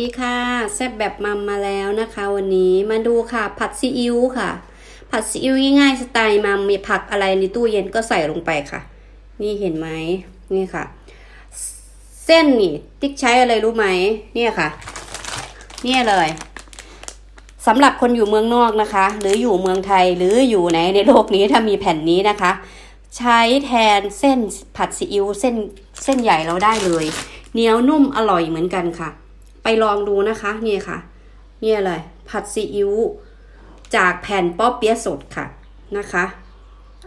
ดีค่ะแซ่บแบบมัมมาแล้วนะคะ วันนี้มาดูค่ะผัดซีอิ๊วค่ะ ผัดซีอิ๊วง่ายๆสไตล์มัมมีผักอะไรในตู้เย็นก็ใส่ลงไปค่ะ นี่เห็นไหมนี่ค่ะ เส้นนี่ติ๊กใช้อะไรรู้ไหมเนี่ยค่ะ เนี่ยเลยสำหรับคนอยู่เมืองนอกนะคะ หรืออยู่เมืองไทยหรืออยู่ไหนในโลกนี้ถ้ามีแผ่นนี้นะคะ ใช้แทนเส้นผัดซีอิ๊วเส้นเส้นใหญ่เราได้เลยเหนียวนุ่มอร่อยเหมือนกันค่ะ ไปลองดูนะคะ เนี่ยค่ะ เนี่ยเลยผัดซีอิ๊วจากแผ่นป๊อปเปี๊ยะสดค่ะนะคะ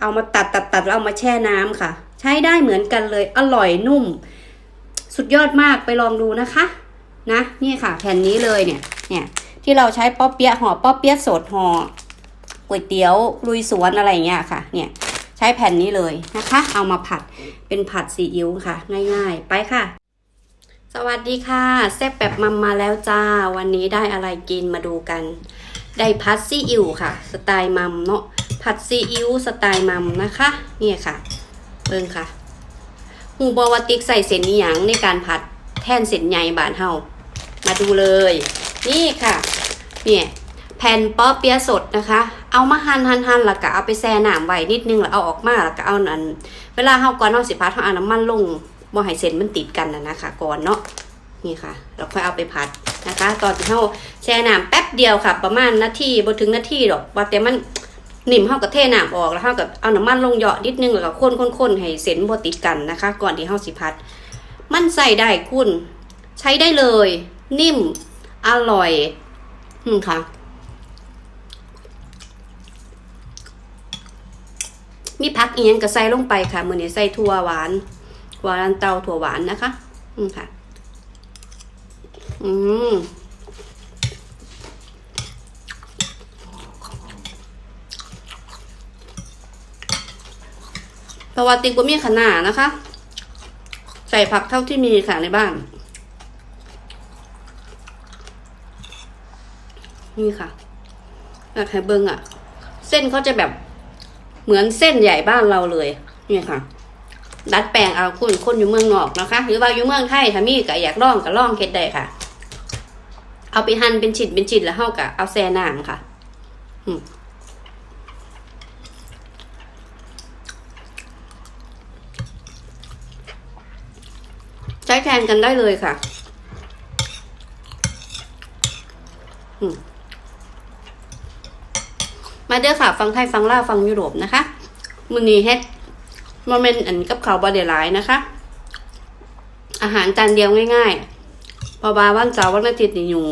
เอามาตัดตัดตัดแล้วเอามาแช่น้ำค่ะ ใช้ได้เหมือนกันเลย อร่อยนุ่ม สุดยอดมากไปลองดูนะคะ นะนี่ค่ะ แผ่นนี้เลยเนี่ย เนี่ยที่เราใช้ป๊อปเปี๊ยะห่อป๊อปเปี๊ยะสดห่อก๋วยเตี๋ยวลุยสวนอะไรอย่างเงี้ยค่ะ เนี่ยใช้แผ่นนี้เลยนะคะ เอามาผัดเป็นผัดซีอิ๊วค่ะ ง่าย ๆ ไปค่ะ สวัสดีค่ะแซ่บแบบมัมมาแล้วจ้า วันนี้ได้อะไรกินมาดูกัน ได้ผัดซีอิ๊วค่ะ สไตล์มัมเนาะผัดซีอิ๊วสไตล์มัมนะคะเนี่ยค่ะเบิ่งค่ะหูบอวติกใส่เส้นนี้หยังในการผัดแทนเส้นใหญ่บานเฮามาดูเลย นี่ค่ะเนี่ยแผ่นป๊อเปี๊ยะสดนะคะ เอามาหั่นหั่นหั่นแล้วก็เอาไปแช่น้ำไว้นิดนึงแล้วเอาออกมาแล้วก็เอานั้นเวลาเฮาก่อนเฮาสิพัดเฮาเอาน้ำมันลง บ่ให้เส้นมันติดกันนะนะคะก่อนเนาะนี่ค่ะแล้วค่อยเอาไปผัดนะคะ ตอนที่เฮาแช่น้ำแป๊บเดียวค่ะ ประมาณนาทีบ่ถึงนาทีหรอกว่าแต่มันนิ่มเฮาก็เทน้ำออกแล้วเฮาก็เอาน้ำมันลงเหยาะนิดนึงแล้วก็คนๆๆให้เส้นบ่ติดกันนะคะ ก่อนที่เฮาสิผัด มันใส่ได้คุณใช้ได้เลย นิ่ม อร่อยอืมค่ะ มีพักเอียงก็ใส่ลงไปค่ะ มือนี้ใส่ถั่วหวาน ถั่วลันเตาถั่วหวานนะคะ อืมค่ะ อืมเพราะว่าติ๊กบ่มีขนาดนะคะ ใส่ผักเท่าที่มีค่ะในบ้าน นี่ค่ะอยากให้เบิ้งอะ เส้นเขาจะแบบเหมือนเส้นใหญ่บ้านเราเลย นี่ค่ะ ดัดแปลงเอาคุณคนอยู่เมืองนอกนะคะ หรือว่าอยู่เมืองไทยถ้ามีก็อยากลองก็ลองเฮ็ดได้ค่ะ เอาไปหั่นเป็นชิ้นเป็นชิ้นแล้วเฮาก็เอาแซ่น้ำค่ะ อืมใช้แทนกันได้เลยค่ะ มาเด้อค่ะ ฟังไทย ฟังลาฟังยุโรปนะคะมือนีเฮ็ด โมเมนต์อันกับเขาวบอเดหลายนะคะ อาหารจานเดียวง่ายๆพอบาวันเสาร์วันอาทิตย์นี่อยู่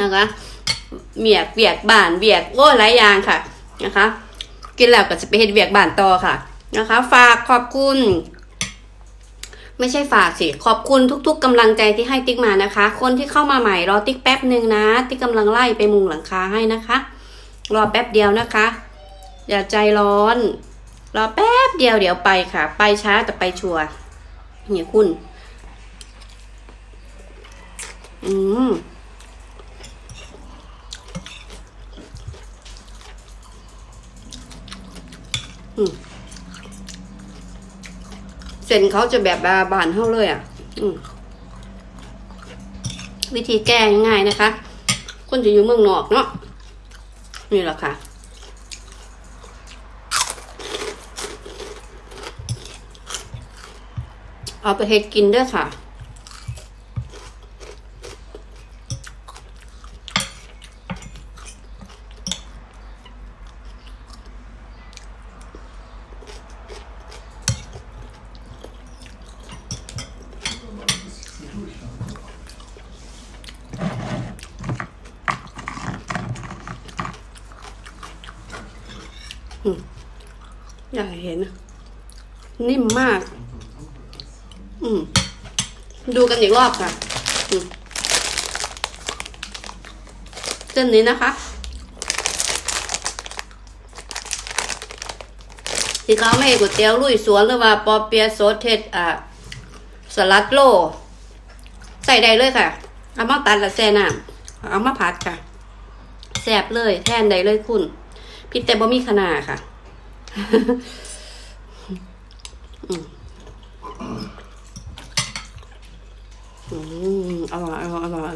นะคะเบียกเบียกบานเบียกโอ้หลายอย่างค่ะนะคะ กินแล้วก็จะไปเฮ็ดเบียกบานต่อค่ะนะคะ ฝากขอบคุณ ไม่ใช่ฝากสิ ขอบคุณทุก ๆกำลังใจที่ให้ติ๊กมานะคะ คนที่เข้ามาใหม่รอติ๊กแป๊บหนึ่งนะ ติ๊กกำลังไล่ไปมุงหลังคาให้นะคะ รอแป๊บเดียวนะคะ อย่าใจร้อน รอแป๊บเดียวเดี๋ยวไปค่ะ ไปช้าแต่ไปชัวร์เนี่ยคุณ อืมเส้นเขาจะแบบบานเท่าเลยอะอวิธีแก้ง่ายนะคะ คนจะอยู่เมืองนอกเนาะนี่แหละค่ะ เอาไปเฮ็ดกินด้วยค่ะ อยากให้เห็น นิ่มมาก อืม ดูกันอีกรอบค่ะเส้นนี้นะคะ ที่เขาไม่ให้ก๋วยเตี๋ยวลุยสวนหรือว่าปอเปียโซสเทศอ่าสลัดโล ใส่ได้เลยค่ะ เอามาตัดและแซ่น้ำเอามาผัดค่ะแซ่บเลยแทนได้เลยคุณพิษแต่บ่มีขนาดค่ะ อืม อืมอร่อยอร่อยอร่อย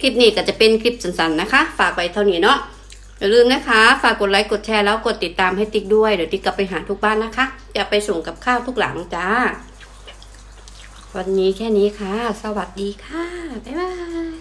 คลิปนี้ก็จะเป็นคลิปสั้นๆนะคะ ฝากไว้เท่านี้เนาะอย่าลืมนะคะ ฝากกดไลค์กดแชร์แล้วกดติดตามให้ติ๊กด้วย เดี๋ยวติ๊กกลับไปหาทุกบ้านนะคะ จะไปส่งกับข้าวทุกหลังจ้า วันนี้แค่นี้ค่ะ สวัสดีค่ะ บ๊ายบาย